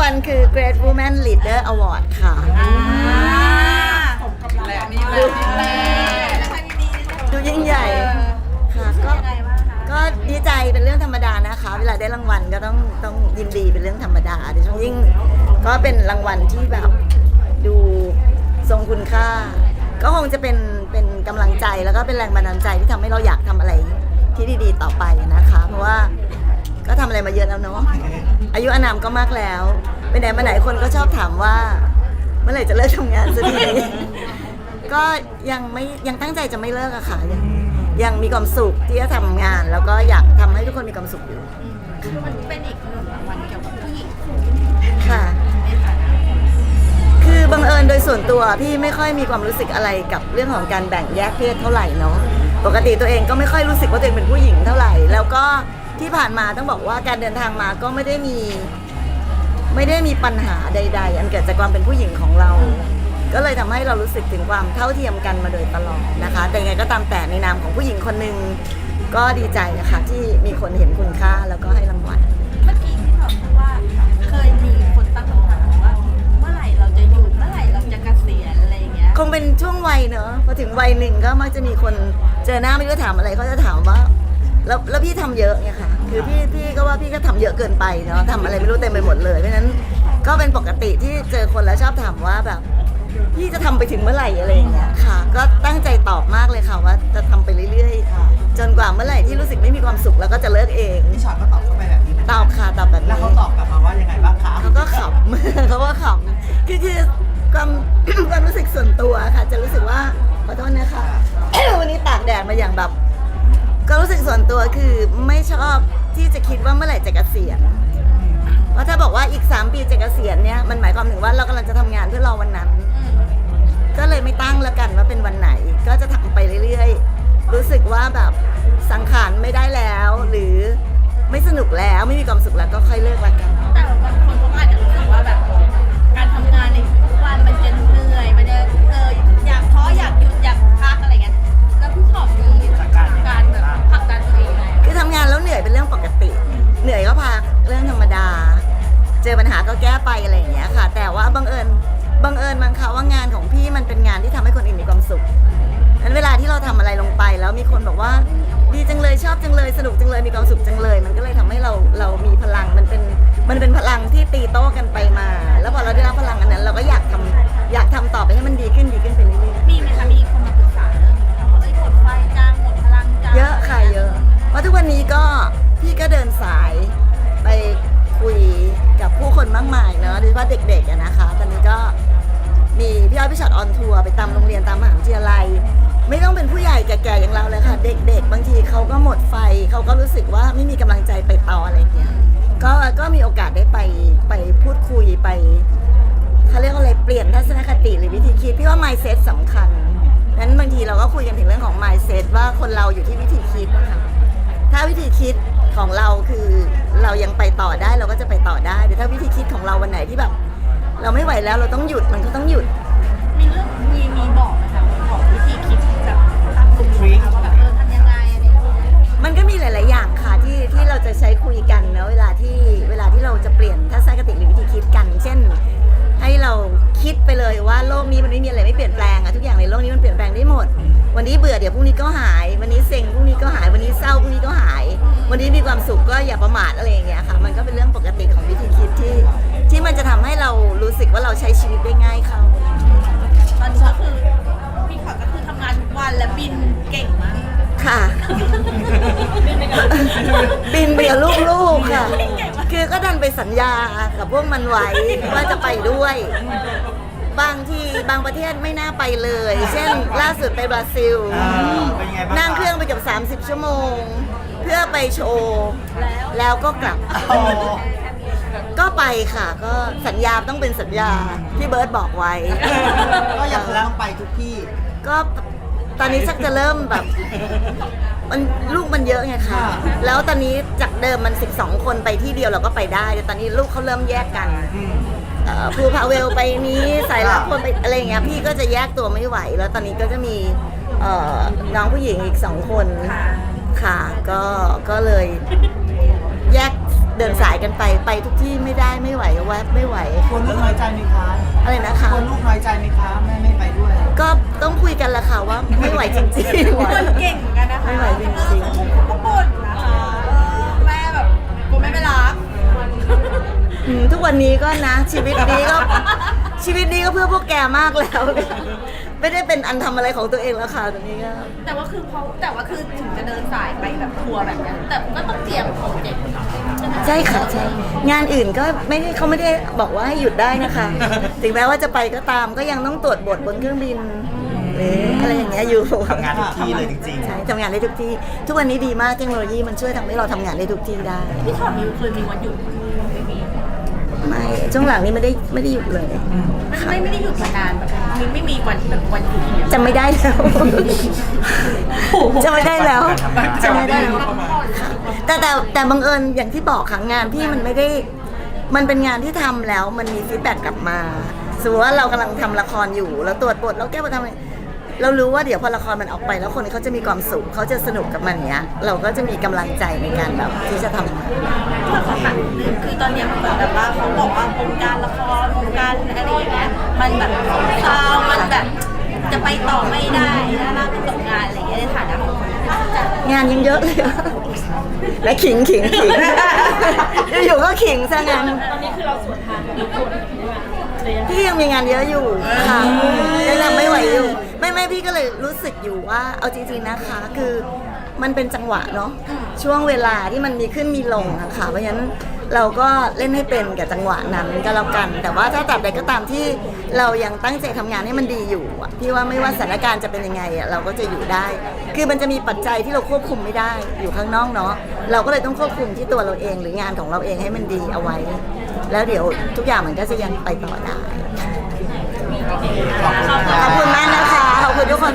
วัลคือ Great Woman Leader Award ค่ะและนี่แหละนี่แหละดูยิ่งใหญ่ค่ะก็ก็ดีใจเป็นเรื่องธรรมดานะคะ เวลาได้รางวัลก็ต้องต้องยินดีเป็นเรื่องธรรมดาดิฉันยิ่งก็เป็นรางวัลที่แบบดูทรงคุณค่า ก็คงจะเป็นเป็นกำลังใจแล้วก็เป็นแรงบันดาลใจที่ทำให้เราอยากทำอะไรที่ดีๆต่อไปนะคะ เพราะว่าก็ทำอะไรมาเยอะแล้วเนาะ อายุอานามก็มากแล้ว ไปไหนมาไหนคนก็ชอบถามว่า เมื่อไหร่จะเลิกทำงานสักที ก็ยังไม่ยังตั้งใจจะไม่เลิกอะค่ะยังยังมีความสุขที่จะทำงาน แล้วก็อยากทำให้ทุกคนมีความสุขอยู่ มันเป็นอีกหนึ่งรางวัลเกี่ยวกับผู้หญิงค่ะในฐานะคือบังเอิญโดยส่วนตัวพี่ไม่ค่อยมีความรู้สึกอะไรกับเรื่องของการแบ่งแยกเพศเท่าไหร่เนาะปกติตัวเองก็ไม่ค่อยรู้สึกว่าตัวเองเป็นผู้หญิงเท่าไหร่ แล้วก็ ที่ผ่านมาต้องบอกว่าการเดินทางมาก็ไม่ได้มีไม่ได้มีปัญหาใด ๆ อันเกิดจากความเป็นผู้หญิงของเรา ก็เลยทำให้เรารู้สึกถึงความเท่าเทียมกันมาโดยตลอดนะคะ แต่ยังไงก็ตามแต่ในนามของผู้หญิงคนหนึ่งก็ดีใจนะคะที่มีคนเห็นคุณค่าแล้วก็ให้รางวัล เมื่อกี้ที่บอกว่าเคยมีคนตั้งคำถามว่า เมื่อไหร่เราจะหยุดเมื่อไหร่เราจะเกษียณอะไรอย่างเงี้ยคงเป็นช่วงวัยเนอะพอถึงวัยหนึ่งก็มักจะมีคนเจอหน้าไม่รู้จะถามอะไรเขาจะถามว่า แล้วแล้วพี่ทำเยอะไงค่ะคือพี่พี่ก็ว่าพี่ก็ทำเยอะเกินไปเนาะทำอะไรไม่รู้เต็มไปหมดเลยเพราะฉะนั้นก็เป็นปกติที่เจอคนแล้วชอบถามว่าแบบพี่จะทำไปถึงเมื่อไหร่อะไรอย่างเงี้ยค่ะ ก็ตั้งใจตอบมากเลยค่ะว่าจะทำไปเรื่อยๆจนกว่าเมื่อไหร่ที่รู้สึกไม่มีความสุขแล้วก็จะเลิกเองพี่ชอตก็ตอบเข้าไปแบบ รู้สึกส่วนตัวคือไม่ชอบที่จะคิดว่าเมื่อไหร่จะเกษียณเพราะถ้าบอกว่าอีก 3 ปีจะเกษียณเนี่ยมันหมายความถึงว่าเรากำลังจะทำงานเพื่อรอวันนั้น ก็เลยไม่ตั้งแล้วกันว่าเป็นวันไหน ก็จะทำไปเรื่อยๆ รู้สึกว่าแบบสังขารไม่ได้แล้ว หรือไม่สนุกแล้วไม่มีความสุขแล้วก็ค่อยเลิกละกัน ไปอะไรอย่างเงี้ยค่ะ แต่ว่าบังเอิญบังเอิญบางคราวว่างานของพี่มันเป็นงานที่ทำให้คนอื่นมีความสุขนั้นเวลาที่เราทำอะไรลงไป แล้วมีคนบอกว่าดีจังเลยชอบจังเลยสนุกจังเลยมีความสุขจังเลย มันก็เลยทำให้เราเรามีพลังมันเป็นมันเป็นพลังที่ตีโต้กันไปมา แล้วพอเราได้รับพลังอันนั้น เราก็อยากทำอยากทำต่อไปให้มันดีขึ้นดีขึ้นไปเรื่อยๆมีไหมคะมี ทัวร์ไปตามโรงเรียนตามมหาวิทยาลัย ไม่ต้องเป็นผู้ใหญ่แก่ๆอย่างเราเลยค่ะ เด็ก ๆ บางทีเขาก็หมดไฟเขาก็รู้สึกว่าไม่มีกำลังใจไปต่ออะไรอย่างเงี้ยก็ก็มีโอกาสได้ไปไปพูดคุยไปเขาเรียกว่าอะไรเปลี่ยนทัศนคติหรือวิธีคิดพี่ว่า mindset สำคัญนั้นบางทีเราก็คุยกันถึงเรื่องของ mindset ว่าคนเราอยู่ที่วิธีคิดนะคะถ้าวิธีคิดของเราคือเรายังไปต่อได้เราก็จะไปต่อได้แต่ถ้าวิธีคิดของเราวันไหนที่แบบ เราไม่ไหวแล้วเราต้องหยุดมันก็ต้องหยุด มีเรื่องมีมีบอกไหมคะบอกวิธีคิดแบบตามกลุ่มนี้ว่าแบบเออทำยังไงอะไรอย่างเงี้ยมันก็มีหลาย ๆ อย่างค่ะที่ที่เราจะใช้คุยกันเนะเวลาที่เวลาที่เราจะเปลี่ยนทัศนคติหรือวิธีคิดกัน เช่น ให้เราคิดไปเลยว่าโลกนี้มันไม่มีอะไรไม่เปลี่ยนแปลงอะทุกอย่างในโลกนี้มันเปลี่ยนแปลงได้หมด วันนี้เบื่อเดี๋ยวพรุ่งนี้ก็หาย วันนี้เซ็งพรุ่งนี้ก็หายวันนี้เศร้าพรุ่งนี้ก็หาย วันนี้มีความสุขก็อย่าประมาทอะไรอย่างเงี้ยค่ะ มันก็เป็นเรื่องปกติ ค่ะคือก็ดันไปสัญญากับพวกมันไว้ว่าจะไปด้วย บางทีบางประเทศไม่น่าไปเลย เช่นล่าสุดไปบราซิล อ่าเป็นยังไงบ้าง นั่งเครื่องไปเกับ 30 ชั่วโมง เพื่อไปโชว์แล้วก็กลับ โอ้ก็ไปค่ะ ก็สัญญาต้องเป็นสัญญาที่เบิร์ตบอกไว้ ก็ยังคงต้องไปทุกที่ ก็ตอนนี้ชักจะเริ่มแบบ มันลูกมันเยอะไงค่ะค่ะแล้วตอนนี้จากเดิมมัน 12 คนไปที่เดียวเราก็ไปได้แต่ตอนนี้ลูกเขาเริ่มแยกกันอืมเอ่อภูพาเวลไปนี้สายลับคนไปอะไรอย่างเงี้ยพี่ก็จะแยกตัวไม่ไหว แล้วตอนนี้ก็จะมีเอ่อน้องผู้หญิงอีกสองคนค่ะก็ก็เลยแยกเดินสายกันไปไปทุกที่ไม่ได้ไม่ไหวแวบไม่ไหวคนลูกน้อยใจไหมคะอะไรนะคะคนลูกน้อยใจไหมคะแม่ไม่ไปด้วย ก็ต้องคุยกันละค่ะว่าไม่ไหวจริงคนเก่งเหมือนกันนะคะไม่ไหวจริงๆเออเขาก็บ่นนะคะเออแม่แบบกูไม่ไปรักๆอืมทุกวันนี้ก็นะชีวิตนี้ก็ ชีวิตนี้ก็เพื่อพวกแกมากแล้ว ไม่ได้เป็นอันทำอะไรของตัวเองแล้วค่ะตอนนี้ก็แต่ว่าคือเขาแต่ว่าคือถึงจะเดินสายไปแบบทัวร์แบบเนี้ยแต่ก็ต้องเตรียมโปรเจกต์ใช่ไหมใช่ค่ะใช่งานอื่นก็ไม่ได้เขาไม่ได้บอกว่าให้หยุดได้นะคะ ถึงแม้ว่าจะไปก็ตามก็ยังต้องตรวจบทบนเครื่องบินหรืออะไรอย่างเงี้ยอยู่ ทำงานทุกที่เลยจริง ใช่ทำงานได้ทุกที่ ทุกวันนี้ดีมากเทคโนโลยีมันช่วยทำให้เราทำงานได้ทุกที่ได้ พี่ถอดมิวเคยมีวันหยุดไม่มี ไม่ช่วงหลังนี้ไม่ได้ไม่ได้หยุดเลย ไม่ไม่ได้หยุดมานานแบบมีไม่มีวันที่แบบวันหยุดเนี่ยจำไม่ได้แล้วจำไม่ได้แล้วจำไม่ได้แล้ว แต่แต่แต่บังเอิญอย่างที่บอกค่ะงานพี่มันไม่ได้ มันเป็นงานที่ทำแล้วมันมีฟีดแบ็กกลับมาสมมติว่าเรากำลังทำละครอยู่ แล้วตรวจบทแล้วแก้มาทำอะไร เรารู้ว่าเดี๋ยวพอละครมันออกไปแล้วคนเขาจะมีความสุขเขาจะสนุกกับมันเนี้ย เราก็จะมีกำลังใจในการแบบที่จะทำงานคือตอนเนี้ยมันเหมือนแบบว่าเขาบอกว่าวงการละครวงการอะไรอย่างเงี้ยมันแบบเศร้ามันแบบจะไปต่อไม่ได้แล้วน่าจะตกงานอะไรอย่างเงี้ยในฐานะของคนที่เข้าใจงานยังเยอะเลยอะและขิงขิงขิงอยู่ๆก็ขิงซะงั้น ตอนนี้คือเราสวนทางกับคนพี่ยังมีงานเยอะอยู่ค่ะยังทำไม่ไหวอยู่ ไม่ไม่พี่ก็เลยรู้สึกอยู่ว่า เอาจริงๆนะคะ คือมันเป็นจังหวะเนาะช่วงเวลาที่มันมีขึ้นมีลงอะค่ะเพราะฉะนั้นเราก็เล่นให้เป็นกับจังหวะนั้นก็แล้วกัน แต่ว่าถ้าตราบใดก็ตามที่เรายังตั้งใจทำงานให้มันดีอยู่อะพี่ว่าไม่ว่าสถานการณ์จะเป็นยังไงอะเราก็จะอยู่ได้ คือมันจะมีปัจจัยที่เราควบคุมไม่ได้อยู่ข้างนอกเนาะเราก็เลยต้องควบคุมที่ตัวเราเองหรืองานของเราเองให้มันดีเอาไว้ แล้วเดี๋ยวทุกอย่างมันก็จะยังไปต่อได้ๆขอบคุณขอบคุณ ทุกคน